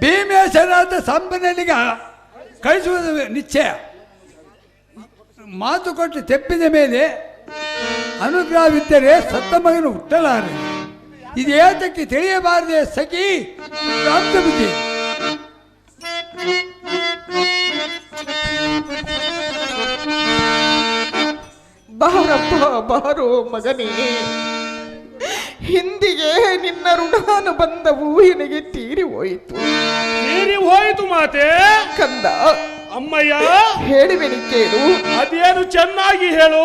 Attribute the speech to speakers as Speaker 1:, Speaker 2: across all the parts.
Speaker 1: ಭೀಮೇಶ್ವರಾದ ಸಂಪನ್ನಿಗೆ ಕಳಿಸುವುದು ನಿಶ್ಚಯ. ಮಾತು ಕೊಟ್ಟು ತೆಪ್ಪಿದ ಮೇಲೆ ಅನುಗ್ರಹವಿದ್ದರೆ ಸತ್ತ ಮಗನು ಹುಟ್ಟಲಾರೆ. ಇದು ಏತಕ್ಕೆ ತಿಳಿಯಬಾರದೆ ಸಖಿ, ಪ್ರಾಪ್ತ ಬುದ್ಧಿ.
Speaker 2: ಬಾರಪ್ಪ ಬಾರೋ ಮಗನೇ. ಹಿಂದಿಗೆ ನಿನ್ನ ಋಣಾನುಬಂಧವು ನಿನಗೆ ತೀರಿ ಹೋಯಿತು.
Speaker 3: ತೀರಿ ಹೋಯಿತು ಮಾತೆ?
Speaker 2: ಕಂದ
Speaker 3: ಅಮ್ಮಯ್ಯ
Speaker 2: ಹೇಳುವೆನಿ ಕೇಳು.
Speaker 3: ಅದೇನು ಚೆನ್ನಾಗಿ ಹೇಳು?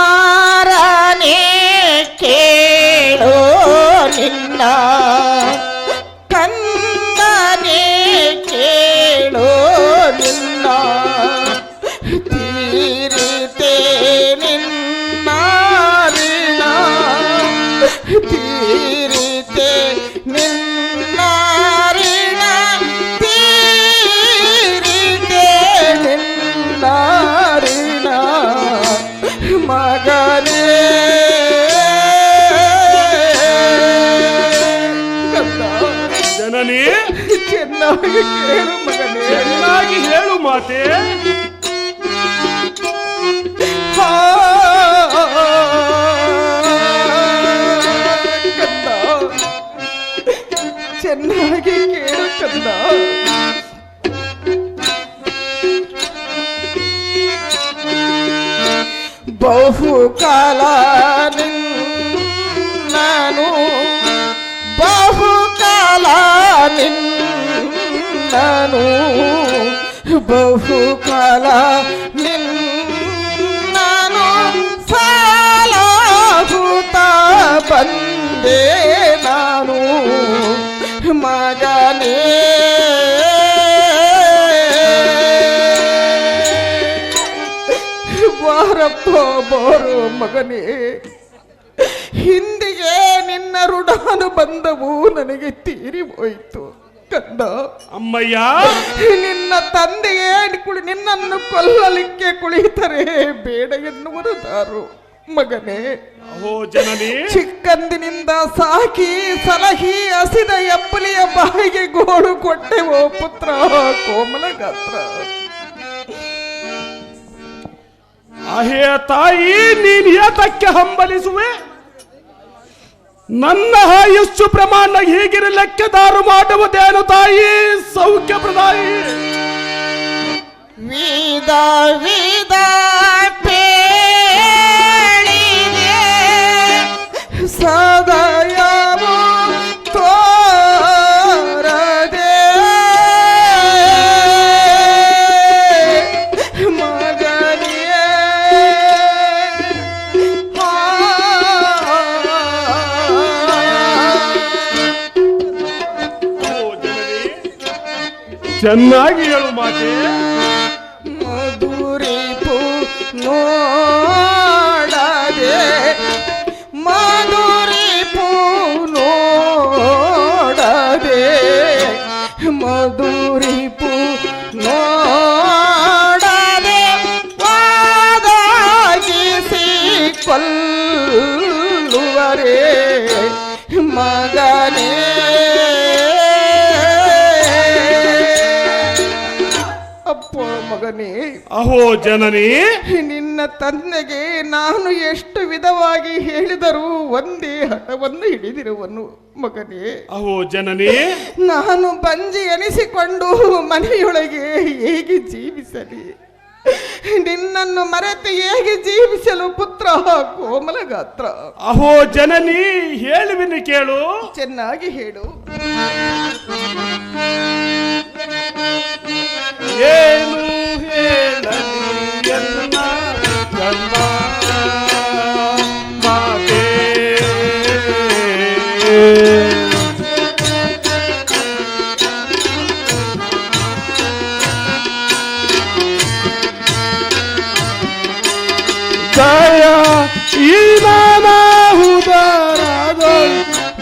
Speaker 2: ಮಾರನೇ ಕೇಳೋ ನಿನ್ನ ಚೆನ್ನಾಗಿ ಕೇಳು ಮಗನೇ.
Speaker 3: ಚೆನ್ನಾಗಿ ಹೇಳು ಮಾತೆ.
Speaker 2: ಚೆನ್ನಾಗಿ ಕೇಳು ಕಂದ ಬಹುಕಾಲ ನಾನು ಬಹುಕಾಲ ನಾನು ಬಹುಕಾಲ ನಾನು ಸಾಲಾಗುತ್ತ ಬಂದೆ ನಾನು ಮಗನೇ ಬಾರಪ್ಪ ಬಾರೋ ಮಗನೇ ಹಿಂದಿಗೆ ನಿನ್ನ ಋಣಾನುಬಂಧವು ನನಗೆ ತೀರಿ ಹೋಯಿತು ಕಂದ
Speaker 3: ಅಮ್ಮಯ್ಯ.
Speaker 2: ನಿನ್ನ ತಂದೆಯೇ ಕುಳಿ ನಿನ್ನನ್ನು ಕೊಲ್ಲಲಿಕ್ಕೆ ಕುಳಿತರೆ ಬೇಡ ಎನ್ನುವರು ದಾರು. ಮಗನೇ
Speaker 3: ಓ ಜನನಿ.
Speaker 2: ಚಿಕ್ಕಂದಿನಿಂದ ಸಾಕಿ ಸಲಹಿ ಹಸಿದ ಎಪ್ಪಲಿಯ ಬಾಯಿಗೆ ಗೋಳು ಕೊಟ್ಟೆವೋ ಪುತ್ರ ಕೋಮಲ ಗಾತ್ರ.
Speaker 3: ಅಹೇ ತಾಯಿ ನೀನು ಯಾತಕ್ಕೆ ಹಂಬಲಿಸುವೆ? ನನ್ನ ಆಯಸ್ಸು ಪ್ರಮಾಣ ಹೀಗಿರಲೆಕ್ಕೆದಾರು ಮಾಡುವುದೇನು ತಾಯಿ? ಸೌಖ್ಯ ಪ್ರದಾಯಿ.
Speaker 2: ವೇದ ವೇದ ಸದಯವು
Speaker 3: ಚೆನ್ನಾಗಿ
Speaker 2: ಮಗನೇ
Speaker 3: ಅಹೋ ಜನನಿ.
Speaker 2: ನಿನ್ನ ತಂದೆಗೆ ನಾನು ಎಷ್ಟು ವಿಧವಾಗಿ ಹೇಳಿದರೂ ಒಂದೇ ಹಠವನ್ನು ಹಿಡಿದಿರುವನು ಮಗನೇ.
Speaker 3: ಅಹೋ ಜನನಿ.
Speaker 2: ನಾನು ಬಂಜಿ ಎನಿಸಿಕೊಂಡು ಮನೆಯೊಳಗೆ ಹೇಗೆ ಜೀವಿಸಲಿ? ನಿನ್ನನ್ನು ಮರೆತು ಹೇಗೆ ಜೀವಿಸಲು ಪುತ್ರ ಕೋಮಲ ಗಾತ್ರ
Speaker 3: ಅಹೋ ಜನನಿ ಹೇಳುವಿನಿ ಕೇಳು.
Speaker 2: ಚೆನ್ನಾಗಿ ಹೇಳು.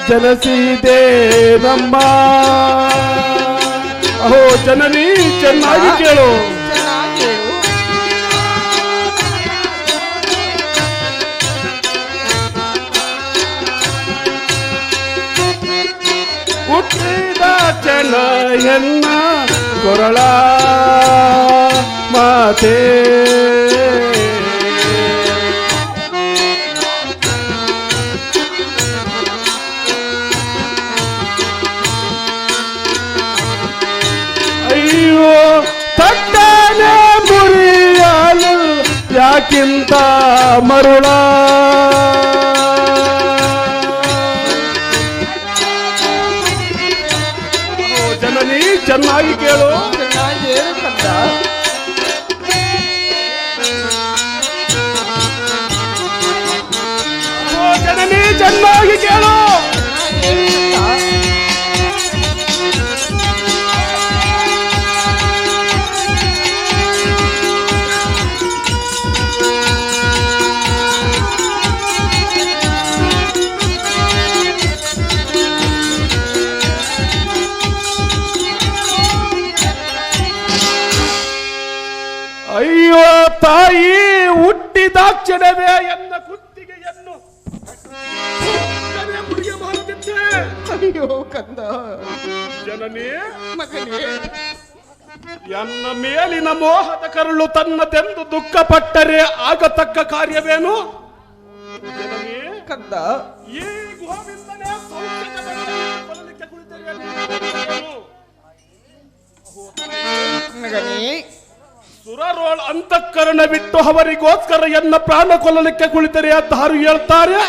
Speaker 3: ಜನಸಿದೆ ನಮ್ಮ ಅಹೋ ಜನನಿ ಚೆನ್ನಾಗಿ ಕೇಳು. ಹುಟ್ಟಿದ ಚಲಯನ್ನ ಕೊರಳ ಮಾತೇ. ಯಾಕಿಂತ ಮರುಳ. ಚೆನ್ನಾಗಿ ಕೇಳು. ಹುಟ್ಟಿದಾಕ್ಷಣವೇ ಎನ್ನ ಕುತ್ತಿಗೆಯನ್ನು.
Speaker 2: ಅಯ್ಯೋ ಕಂದ.
Speaker 3: ಜನನೇ
Speaker 2: ಮಗನೇ.
Speaker 3: ಎನ್ನ ಮೇಲಿನ ಮೋಹದ ಕರುಳು ತನ್ನದೆಂದು ದುಃಖಪಟ್ಟರೆ ಆಗತಕ್ಕ ಕಾರ್ಯವೇನು? ಜನನಿ
Speaker 2: ಕಂದ.
Speaker 3: ಈ ಗೋವಿಂದನೇ ಕುಳಿತರೆ
Speaker 2: ಮಗನೇ
Speaker 3: ಸುರರೋಳ್ ಅಂತಃಕರಣ ಬಿಟ್ಟು ಅವರಿಗೋಸ್ಕರ ಎನ್ನ ಪ್ರಾಣ ಕೊಲ್ಲಲಿಕ್ಕೆ ಕುಳಿತರೆ ಅಂತ ಹಾರು ಹೇಳ್ತಾರೆ?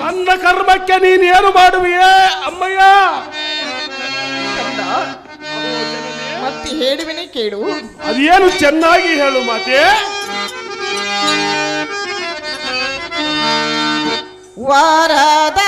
Speaker 3: ನನ್ನ ಕರ್ಮಕ್ಕೆ ನೀನು ಏನು ಮಾಡುವೆಯೇ ಅಮ್ಮಯ್ಯ?
Speaker 2: ಮತ್ತೆ ಹೇಳುವೆನೆ ಕೇಳು.
Speaker 3: ಅದೇನು ಚೆನ್ನಾಗಿ ಹೇಳು ಮಾತೆ.
Speaker 2: ವರದ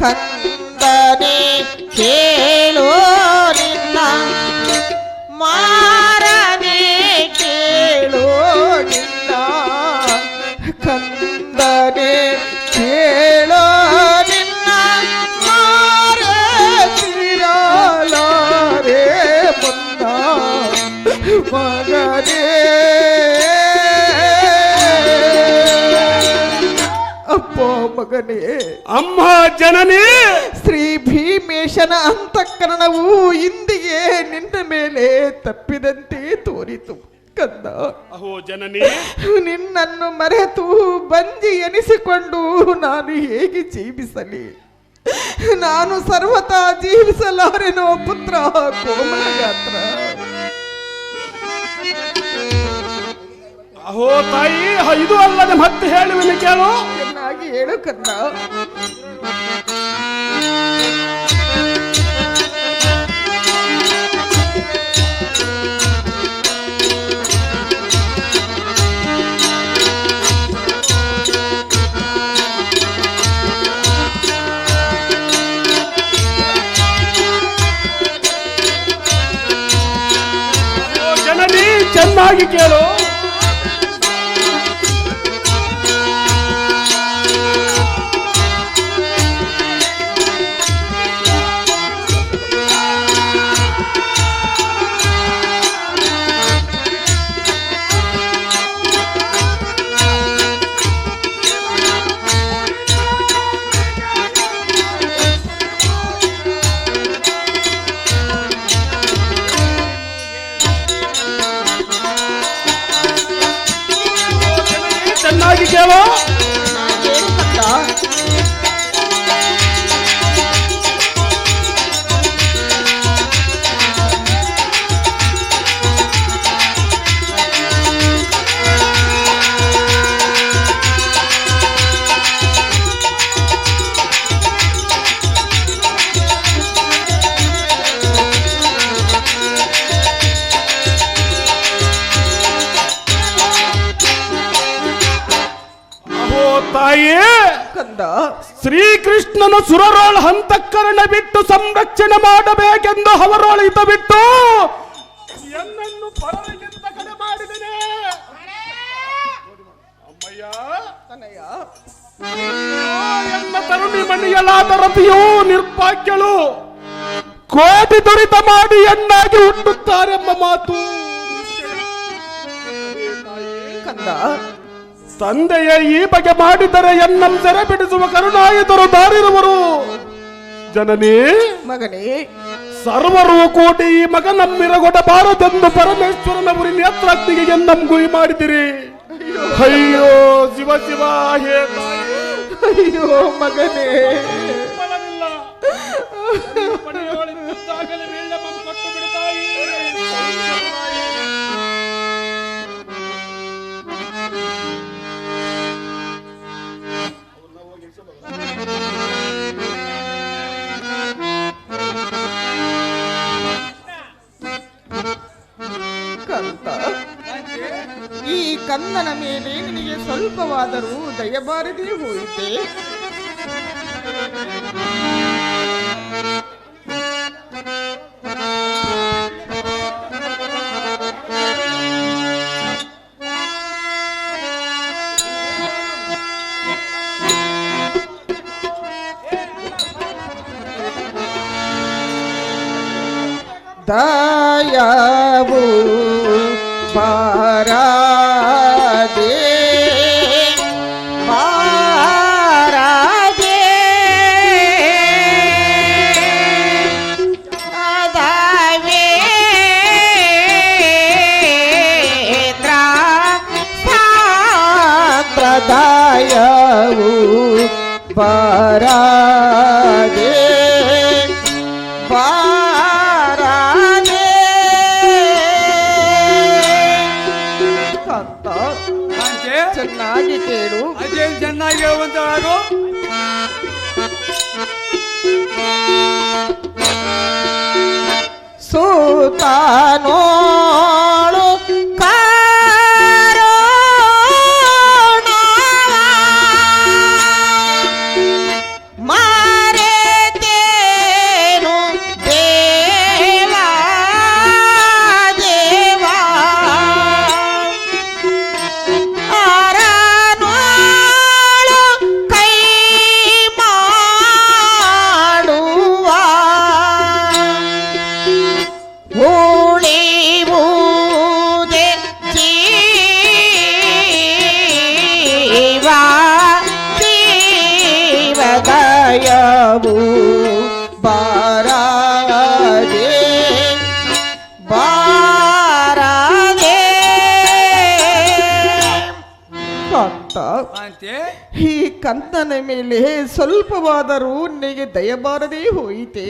Speaker 2: ಕಂದನೆ ಕೇಳೋ ಮಗನೇ
Speaker 3: ಅಮ್ಮ ಜನನೇ.
Speaker 2: ಶ್ರೀ ಭೀಮೇಶನ ಅಂತಃಕರಣವು ಇಂದಿಗೆ ನಿನ್ನ ಮೇಲೆ ತಪ್ಪಿದಂತೆ ತೋರಿತು ಕಂದ.
Speaker 3: ಅಹೋ ಜನನಿ.
Speaker 2: ನಿನ್ನನ್ನು ಮರೆತು ಬಂಜಿ ಎನಿಸಿಕೊಂಡು ನಾನು ಹೇಗೆ ಜೀವಿಸಲಿ? ನಾನು ಸರ್ವತಾ ಜೀವಿಸಲಾರೆನೋ ಪುತ್ರ ಕೋಮಲಗಾತ್ರ.
Speaker 3: ಅಹೋ ತಾಯಿ ಹ, ಇದು ಅಲ್ಲದೆ ಮತ್ತೆ ಹೇಳುವೆನು ಕೇಳು.
Speaker 2: ಚೆನ್ನಾಗಿ ಹೇಳು ಕಂದ
Speaker 3: ಅಹೋ ಜನನಿ ಚೆನ್ನಾಗಿ ಕೇಳು ನಿರ್ಪಾಕ್ಯಳು ರತಿಯು ನಿರ್ಭಾಗ್ಯಳು. ಕೋಟಿ ದುರಿತ ಮಾಡಿ ಎಣ್ಣಾಗಿ ಹುಟ್ಟುತ್ತಾರೆಂಬ ಮಾತು
Speaker 2: ಕಂದ
Speaker 3: ತಂದೆಯ ಈ ಬಗೆ ಮಾಡಿದರೆ ಎನ್ನಂ ಸೆರೆ ಬಿಡಿಸುವ ಕರುಣಾಯುಧರು ದಾರಿರುವರು. ಜನನಿ
Speaker 2: ಮಗನೇ.
Speaker 3: ಸರ್ವರು ಕೋಟಿ ಈ ಮಗ ನಮ್ಮಿರಗೊಡಬಾರದೆಂದು ಪರಮೇಶ್ವರನ ಉರಿ ನೇತ್ರಾಗ್ನಿಗೆ ಎನ್ನಂ ಗುರಿ ಮಾಡಿದಿರಿ. ಅಯ್ಯೋ ಶಿವ ಶಿವ ಹೇ ತಾಯಿ.
Speaker 2: ಅಯ್ಯೋ ಮಗನೇ. ಕಂದನ ಮೇಲೆ ನಿನಗೆ ಸ್ವಲ್ಪವಾದರೂ ದಯಬಾರದೇ ಹೋಯಿತೆ ಬಾರದೆ ಬಾರದೆ ಕಾಂತ
Speaker 1: ಕಾಂತೆ
Speaker 2: ಚೆನ್ನಾಗಿ ಕೇಳು
Speaker 1: ಅದೇನು ಚೆನ್ನಾಗಿ ಹೇಳುವಂತಳಾಗು
Speaker 2: ಸೂತನೋಳು ಸ್ವಲ್ಪವಾದರೂ ನಿನಗೆ ದಯಬಾರದೇ ಹೋಯಿತೆ?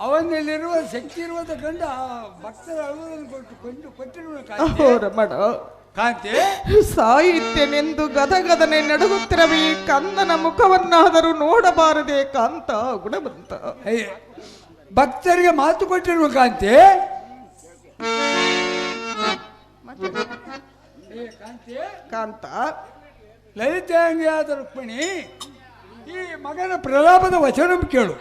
Speaker 1: ಅವನಲ್ಲಿರುವ ಶಕ್ತಿ ಇರುವಂತ ಗಂಡ ಭಕ್ತರ ಅಳುವುದನ್ನು ಕೊಟ್ಟು ಕೊಂಡು ಕೊಟ್ಟಿರುವ ಕಾಂತೆ.
Speaker 2: ಅಹೋ ರಮಣ.
Speaker 1: ಕಾಂತೆ?
Speaker 2: ಗದಗದನೆ ನಡುಗುತ್ತಿರುವ ಕನ್ನನ ಕಂದನ ಮುಖವನ್ನಾದರೂ ನೋಡಬಾರದೆ ಕಾಂತ ಗುಣವಂತ
Speaker 1: ಅಯ್ಯ ಭಕ್ತರಿಗೆ ಮಾತು ಕೊಟ್ಟಿರುವ ಕಾಂತೆ? ಏ ಕಾಂತೆ?
Speaker 2: ಕಾಂತ.
Speaker 1: ಲಲಿತಾಂಗಿಯಾದ ರುಕ್ಮಿಣಿ ಈ ಮಗನ ಪ್ರಲಾಪದ ವಚನ ಕೇಳು.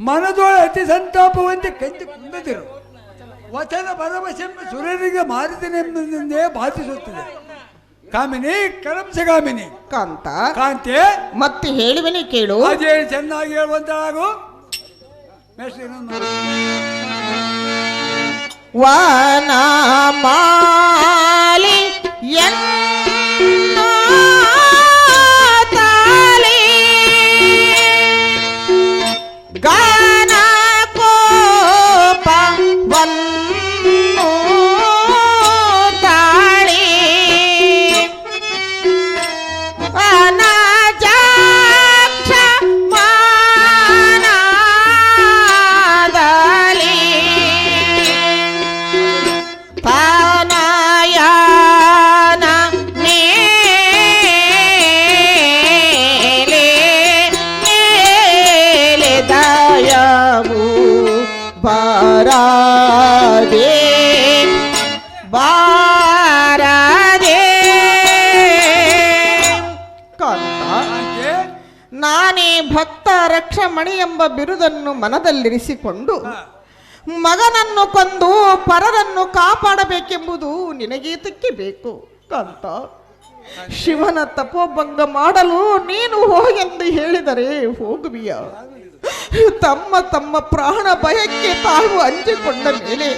Speaker 1: ಮನದೊಳ ಅತಿ ಸಂತಾಪವಂತೆ ಕಂದು ಕುಂದದಿರು. ವಚನ ಭರವಸೆಂಬ ಸುರರಿಗೆ ಮಾರಿದನೆಂಬುದೇ ಭಾವಿಸುತ್ತದೆ ಕಾಮಿನಿ ಕರಂಸಗಾಮಿನಿ
Speaker 2: ಕಾಂತ
Speaker 1: ಕಾಂತೆ
Speaker 2: ಮತ್ತೆ ಹೇಳುವನೆ ಕೇಳು.
Speaker 1: ಅದೇ ಚೆನ್ನಾಗಿ ಹೇಳುವಂತಾಗು.
Speaker 4: ವಾನ ಮಾಲಿ
Speaker 2: ಮಾತು. ಬಿರುದನ್ನು ಮನದಲ್ಲಿರಿಸಿಕೊಂಡು ಮಗನನ್ನು ಕೊಂದು ಪರರನ್ನು ಕಾಪಾಡಬೇಕೆಂಬುದು ನಿನಗೀತಕ್ಕೆ ಬೇಕು ಕಾಂತ. ಶಿವನ ತಪೋಭಂಗ ಮಾಡಲು ನೀನು ಹೋಗೆಂದು ಹೇಳಿದರೆ ಹೋಗುವಿಯ. ತಮ್ಮ ತಮ್ಮ ಪ್ರಾಣ ಭಯಕ್ಕೆ ತಾವು ಅಂಜಿಕೊಂಡ ಮೇಲೆ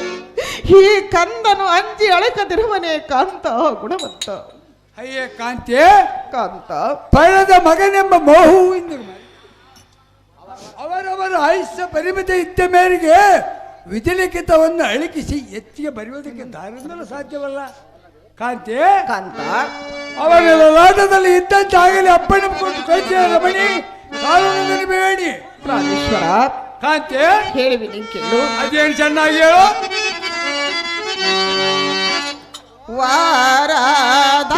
Speaker 2: ಈ ಕಂದನು ಅಂಜಿ ಅಳಕದಿರುವನೇ ಕಾಂತ ಗುಣವಂತ.
Speaker 1: ಅಯ್ಯ ಕಾಂತೆ.
Speaker 2: ಕಾಂತ.
Speaker 1: ಪಳದ ಮಗನೆಂಬ ಮೋಹವು ಅವರವರ ಆಯುಷ್ಯ ಪರಿಮಿತ ಇದ್ದ ಮೇರೆಗೆ ವಿಧಿಲಿಖಿತವನ್ನು ಅಳಿಕಿಸಿ ಹೆಚ್ಚಿಗೆ ಬರೆಯೋದಕ್ಕೆ ದಾರಿಂದಲೂ ಸಾಧ್ಯವಲ್ಲ. ಕಾಂತಿ?
Speaker 2: ಕಾಂತ.
Speaker 1: ಅವರ ಲೋಟದಲ್ಲಿ ಇದ್ದಂತೆ ಆಗಲಿ ಅಪ್ಪಣೆ ಕೊಟ್ಟು ಕಳಿಸಿದ ರಮಣಿ ಬೇಡಿ
Speaker 2: ಪ್ರಾಣೇಶ್ವರ
Speaker 1: ಕಾಂತಿ?
Speaker 2: ಹೇಳಿ ಕೇಳು.
Speaker 1: ಅದೇನು ಚೆನ್ನಾಗಿ ಹೇಳು.
Speaker 2: ವಾರದ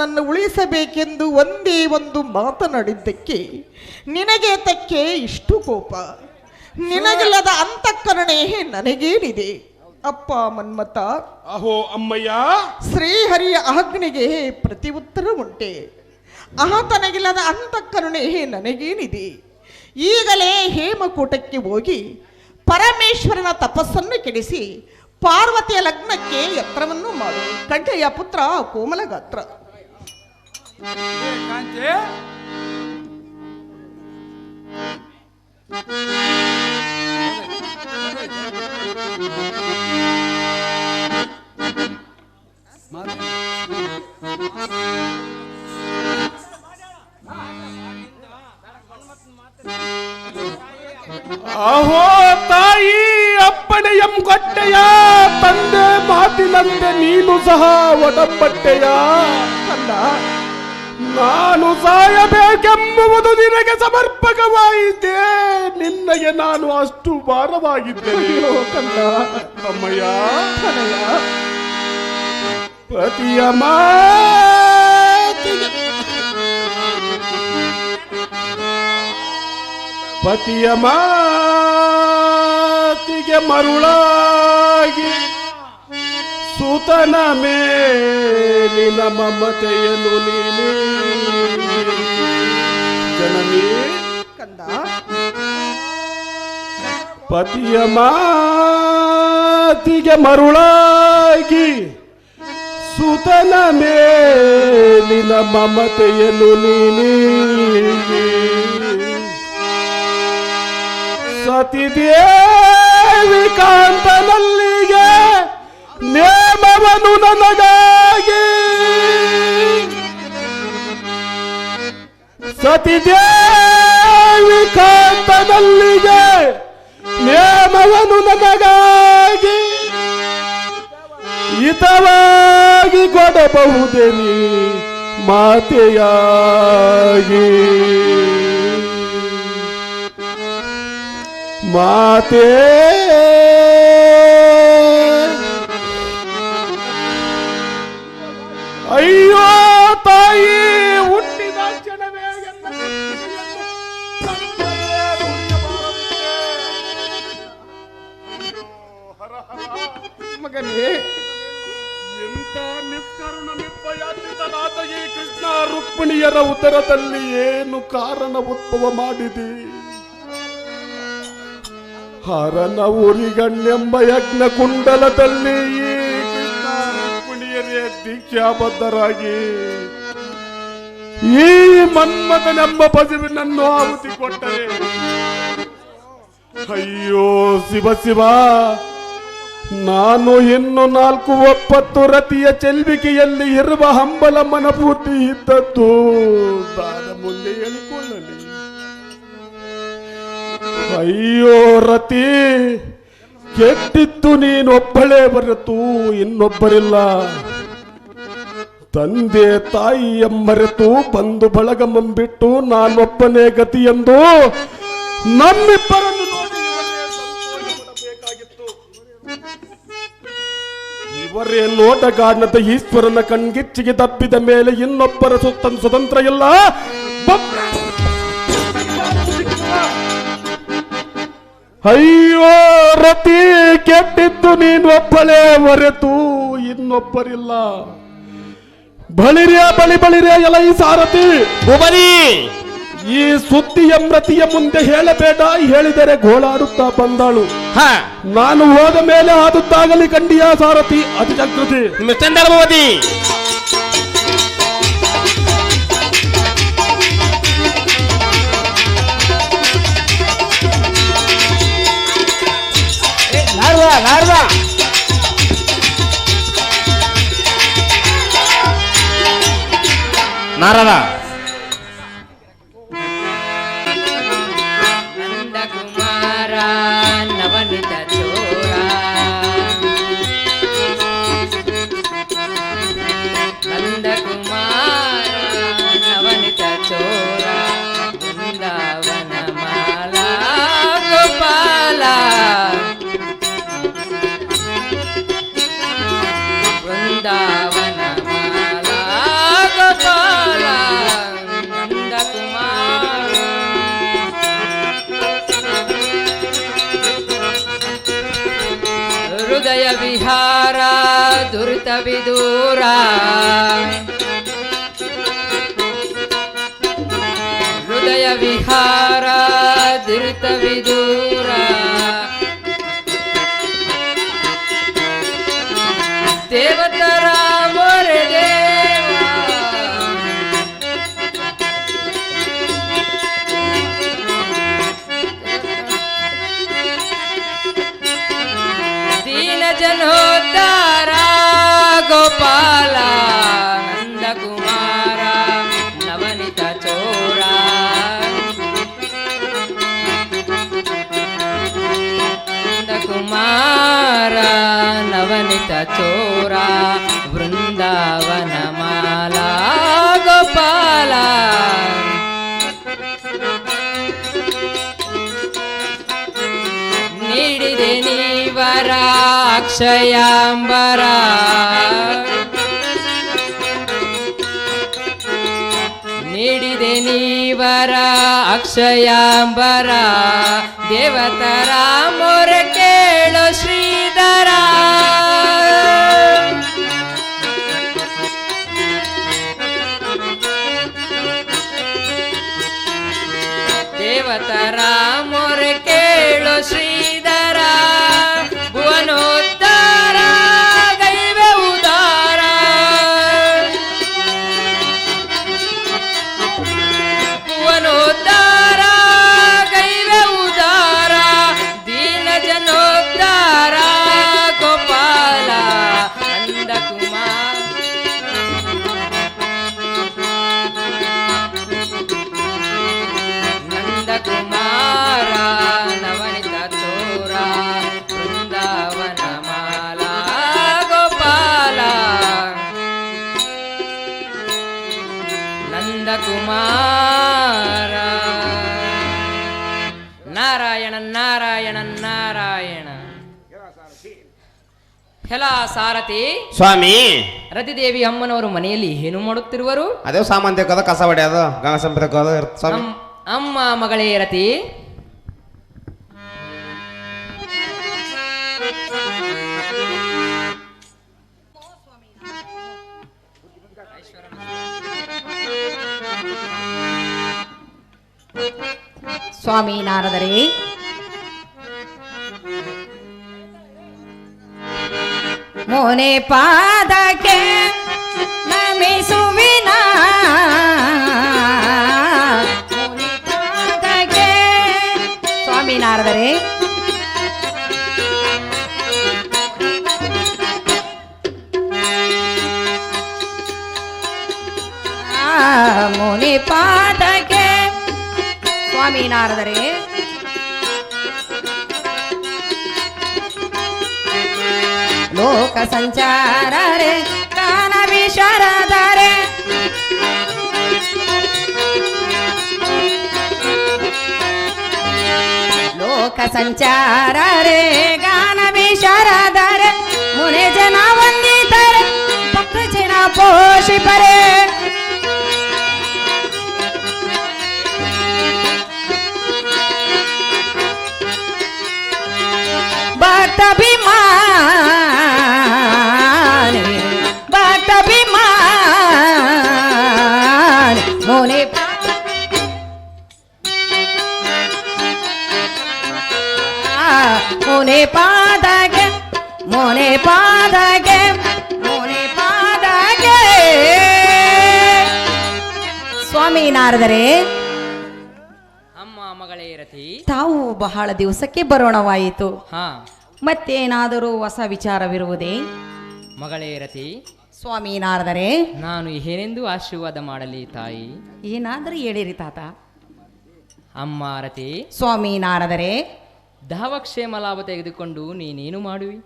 Speaker 2: ಮನ್ಮಥನನ್ನು ಉಳಿಸಬೇಕೆಂದು ಒಂದೇ ಒಂದು ಮಾತನಾಡಿದ್ದಕ್ಕೆ ನಿನಗೆ ತಕ್ಕೆ ಇಷ್ಟು ಕೋಪ. ನಿನಗಿಲ್ಲದ ಅಂತಃಕರಣೆ ನನಗೇನಿದೆ. ಅಪ್ಪ ಮನ್ಮತ
Speaker 3: ಅಹೋ ಅಮ್ಮಯ್ಯ.
Speaker 2: ಶ್ರೀಹರಿಯ ಅಹಗ್ನಿಗೆ ಪ್ರತಿ ಉತ್ತರ ಉಂಟೆ ಆತನಗಿಲ್ಲದ ಅಂತಃಕರುಣೆ ನನಗೇನಿದೆ. ಈಗಲೇ ಹೇಮಕೂಟಕ್ಕೆ ಹೋಗಿ ಪರಮೇಶ್ವರನ ತಪಸ್ಸನ್ನು ಕೆಡಿಸಿ ಪಾರ್ವತಿಯ ಲಗ್ನಕ್ಕೆ ಯತ್ರವನ್ನು ಮಾಡು. ಕಂಠಯ್ಯ ಪುತ್ರ ಕೋಮಲ ಗಾತ್ರ
Speaker 1: ಏ ಕಾಂತಿ
Speaker 3: ಅಹೋ ತಾಯಿ ಅಪ್ಪಣೆಯಂ ಕೊಟ್ಟೆಯ ತಂದೆ ಮಾತಿನಂತೆ ನೀನು ಸಹ ಒಡಂಬಟ್ಟೆಯ.
Speaker 2: ಕಂದ
Speaker 3: ನಾನು ಸಾಯಬೇಕೆಂಬುವುದು ನಿನಗೆ ಸಮರ್ಪಕವಾಯಿತೆ. ನಿನ್ನಗೆ ನಾನು ಅಷ್ಟು
Speaker 2: ಭಾರವಾಗಿದ್ದೆ
Speaker 3: ಅಮ್ಮಯ್ಯ.
Speaker 2: ಕನಯ
Speaker 3: ಪತಿಯ ಮಾತಿಗೆ ಪತಿಯ ಮಾತಿಗೆ ಮರುಳಾಗಿ ಸುತನ ಮೇಲಿನ ಮಮತೆಯನ್ನು ನೀನು ಜನನಿ.
Speaker 2: ಕಂದ.
Speaker 3: ಪತಿಯ ಮಾತಿಗೆ ಮರುಳಾಗಿ ಸುತನ ಮೇಲಿನ ಮಮತೆಯನ್ನು ನೀನೀಗಿ ಸತಿದೇವಿ ಕಾಂತನಲ್ಲಿಗೆ ನೇಮವನು ನನಗಾಗಿ. ಸತಿದೇವಿ ಕಾಂತದಲ್ಲಿಗೆ ನೇಮವನು ನನಗಾಗಿ ಹಿತವಾಗಿ ಕೊಡಬಹುದೇ ನೀ ಮಾತೆಯಾಗಿ. ಮಾತೆ ಅಯ್ಯೋ ತಾಯಿ
Speaker 2: ಮಗನೇ.
Speaker 3: ಎಂತ ಈ ಕೃಷ್ಣ ರುಕ್ಮಿಣಿಯರ ಉತ್ತರದಲ್ಲಿ ಏನು ಕಾರಣ ಉದ್ಭವ ಮಾಡಿದೆ? ಹರನ ಊರಿಗಣ್ಣೆಂಬ ಯಜ್ಞ ಕುಂಡಲದಲ್ಲಿ ಈ ಕೃಷ್ಣ ರುಕ್ಮಿಣಿಯರೇ ದೀಕ್ಷಾಬದ್ಧರಾಗಿ ಈ ಮನ್ಮಥನೆಂಬ ಪಸಿವಿನನ್ನು ಆಹುತಿ ಕೊಟ್ಟರೆ. ಅಯ್ಯೋ, ಶಿವ ಶಿವ ನಾನು ಇನ್ನು ನಾಲ್ಕು ಒಪ್ಪತ್ತು ರತಿಯ ಚೆಲ್ವಿಕೆಯಲ್ಲಿ ಇರುವ ಹಂಬಲ ಮನಪೂರ್ತಿ ಇದ್ದದ್ದು. ದಾನ ಮುಂದೆ ಹೇಳಿಕೊಳ್ಳಲಿ ಅಯ್ಯೋ ರತಿ ಕೆಟ್ಟಿತ್ತು ನೀನೊಬ್ಬಳೇ ಬರೆತು ಇನ್ನೊಬ್ಬರಿಲ್ಲ. ತಂದೆ ತಾಯಿಯ ಮರೆತು ಬಂದು ಬಳಗ ಮುಂಬಿಟ್ಟು ನಾನೊಬ್ಬನೇ ಎಂದು ನಮ್ಮಿಬ್ಬರನ್ನು ಇವರೇ ನೋಟಗಾಣದ ಈಶ್ವರನ ಕಣ್ಗಿಚ್ಚಿಗೆ ತಪ್ಪಿದ ಮೇಲೆ ಇನ್ನೊಬ್ಬರ ಸುತ್ತ ಸ್ವತಂತ್ರ ಇಲ್ಲ. ಅಯ್ಯೋ, ರತಿ ಕೆಟ್ಟಿದ್ದು ನೀನೊಬ್ಬಳೇ ಮರೆತು ಇನ್ನೊಬ್ಬರಿಲ್ಲ. ಬಳಿರ್ಯ, ಬಳಿ ಬಳಿರ್ಯ ಈ ಸಾರಥಿ.
Speaker 5: ಭೂಪತಿ
Speaker 3: ಈ ಸುದ್ದಿ ಎಂಬ್ರತಿಯ ಮುಂದೆ ಹೇಳಬೇಡ ಹೇಳಿದರೆ ಗೋಳಾಡುತ್ತಾ ಬಂದಾಳು.
Speaker 5: ಹ.
Speaker 3: ನಾನು ಹೋದ ಮೇಲೆ ಆದುತ್ತಾಗಲಿ ಕಂಡಿಯ ಸಾರಥಿ ಅತಿ ಜಾಗೃತಿ
Speaker 5: ನಿಮ್ಮ
Speaker 6: ನಾರದ.
Speaker 4: ವಿದೂರ ಹೃದಯ ವಿಹಾರ ಧೃತ ವಿದೂರ ગોપાલા નંદ કુમારા નવનીત ચોરા નંદ કુમારા નવનીત ચોરા ಅಕ್ಷಯಾಂಬರ ನೀಡಿದೆ ನೀವರ ಅಕ್ಷಯಾಂಬರ. ದೇವತರ ಮೊರೆ ಕೇಳು ಶ್ರೀಧರ. ನಾರಾಯಣ ನಾರಾಯಣ ನಾರಾಯಣ. ಹೆಲ ಸಾರಥಿ.
Speaker 5: ಸ್ವಾಮಿ.
Speaker 4: ರತಿದೇವಿ ಅಮ್ಮನವರು ಮನೆಯಲ್ಲಿ ಏನು ಮಾಡುತ್ತಿರುವರು?
Speaker 5: ಅದೇ ಸಾಮಾನ್ಯ ಕದ ಕಸ ಹೊಡೆಯೋದು ಗಂಗ ಸಂಪದ ಸ್ವಾಮಿ.
Speaker 4: ಅಮ್ಮ ಮಗಳೇ ರತಿ.
Speaker 7: சுவாமி நாரதரே. மோனே பாதகே நமே சுவினா. சுவாமி நாரதரே. முனி பாத ಸ್ವಾಮಿ ನಾರದರೆ ಲೋಕ ಸಂಚಾರರೆ ಕಾನ ವಿಶಾರದರೆ ಲೋಕ ಸಂಚಾರರೆ ಗಾನ ವಿಶಾರದರೆ ಮುನೆ ಜನ ವಂದಿತರೆ ಭಕ್ತ ಜನ ಪೋಷಿಪರೆ ಮುನಿ ಪಾದಗೆ ಮುನಿ ಪಾದಗೆ ಮುನಿ ಪಾದಗೆ. ಸ್ವಾಮಿ ನಾರದರೆ
Speaker 4: ಅಮ್ಮ ಮಗಳೇ ರತಿ
Speaker 7: ತಾವು ಬಹಳ ದಿವಸಕ್ಕೆ ಬರೋಣವಾಯಿತು.
Speaker 4: ಹಾ.
Speaker 7: ಮತ್ತೇನಾದರೂ ಹೊಸ ವಿಚಾರವಿರುವುದೇ?
Speaker 4: ಮಗಳೇ ರತಿ
Speaker 7: ಸ್ವಾಮಿ ನಾರದರೆ
Speaker 4: ನಾನು ಏನೆಂದು ಆಶೀರ್ವಾದ ಮಾಡಲಿ ತಾಯಿ?
Speaker 7: ಏನಾದರೂ ಹೇಳಿರಿ ತಾತ.
Speaker 4: ಅಮ್ಮ ರತಿ
Speaker 7: ಸ್ವಾಮಿ ನಾರದರೆ
Speaker 4: ದಾವಕ್ಷೇಮ ಲಾಭ ತೆಗೆದುಕೊಂಡು ನೀನೇನು ಮಾಡುವಿ?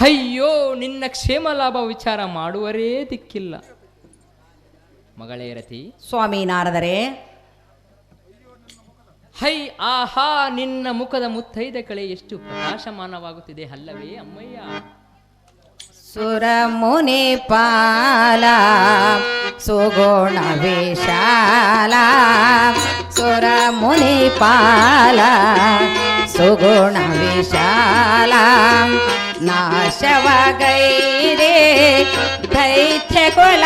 Speaker 4: ಅಯ್ಯೋ ನಿನ್ನ ಕ್ಷೇಮ ಲಾಭ ವಿಚಾರ ಮಾಡುವರೇ ದಿಕ್ಕಿಲ್ಲ. ಮಗಳೇ ರತಿ.
Speaker 7: ಸ್ವಾಮಿ ನಾರದರೆ
Speaker 4: ಹೈ ಆಹಾ ನಿನ್ನ ಮುಖದ ಮುತ್ತೈದ ಕಳೆ ಎಷ್ಟು ಪ್ರಕಾಶಮಾನವಾಗುತ್ತಿದೆ ಅಲ್ಲವೇ ಅಮ್ಮಯ್ಯ?
Speaker 7: ಸುರ ಮುನಿ ಪಾಲ ಸುಗುಣ ವಿಶಾಲ ಸುರ ಮುನಿ ಪಾಲ ಸುಗುಣ ವಿಶಾಲ ನಾಶವಗೈರೆ ದೈತ್ಯ ಕುಲ.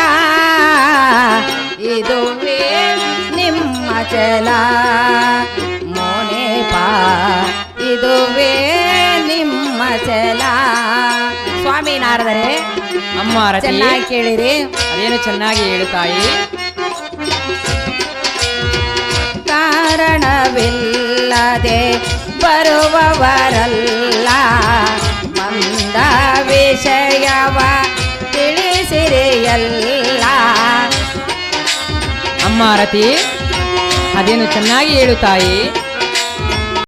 Speaker 7: ಇದುವೇ ನಿಮ್ಮ ಚಲ ಮೋನೆ ಪಾ ಇದುವೇ ನಿಮ್ಮ ಚಲ ಸ್ವಾಮಿ ನಾರದರೆ
Speaker 4: ಅಮ್ಮ
Speaker 7: ಚೆನ್ನಾಗಿ ಕೇಳಿರಿ.
Speaker 4: ಅದೇನು ಚೆನ್ನಾಗಿ ಹೇಳುತ್ತಾಯಿ
Speaker 7: ಕಾರಣವಿಲ್ಲದೆ ಬರುವವರಲ್ಲ. ಮಂದ ವಿಷಯವ ತಿಳಿಸಿರಿಯಲ್ಲ
Speaker 4: ಅಮ್ಮ ರತಿ ಅದೇನು ಚೆನ್ನಾಗಿ ಹೇಳು ತಾಯಿ.